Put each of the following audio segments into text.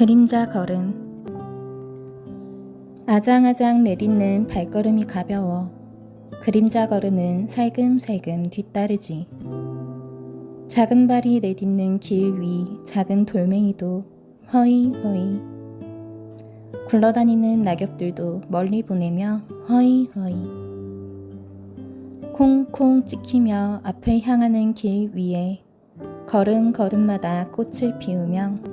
그림자 걸음. 아장아장 내딛는 발걸음이 가벼워 그림자 걸음은 살금살금 뒤따르지. 작은 발이 내딛는 길 위 작은 돌멩이도 허이 허이. 굴러다니는 낙엽들도 멀리 보내며 허이 허이. 콩콩 찍히며 앞을 향하는 길 위에 걸음걸음마다 꽃을 피우며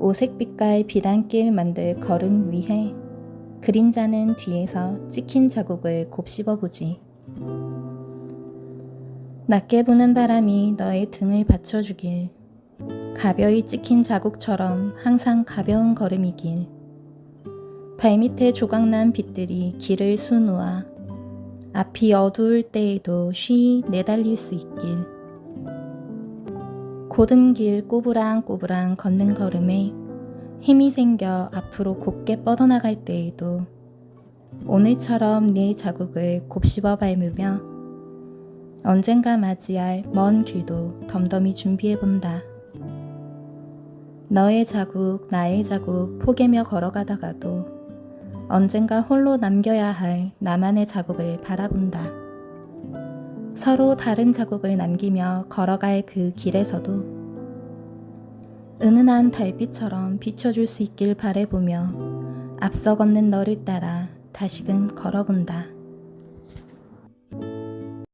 오색빛깔 비단길 만들 걸음 위에 그림자는 뒤에서 찍힌 자국을 곱씹어 보지. 낮게 부는 바람이 너의 등을 받쳐주길. 가벼이 찍힌 자국처럼 항상 가벼운 걸음이길. 발밑에 조각난 빛들이 길을 수놓아 앞이 어두울 때에도 쉬이 내달릴 수 있길. 고든 길 꼬부랑꼬부랑 걷는 걸음에 힘이 생겨 앞으로 곱게 뻗어나갈 때에도 오늘처럼 네 자국을 곱씹어 밟으며 언젠가 맞이할 먼 길도 덤덤히 준비해본다. 너의 자국, 나의 자국 포개며 걸어가다가도 언젠가 홀로 남겨야 할 나만의 자국을 바라본다. 서로 다른 자국을 남기며 걸어갈 그 길에서도 은은한 달빛처럼 비춰줄 수 있길 바래보며 앞서 걷는 너를 따라 다시금 걸어본다.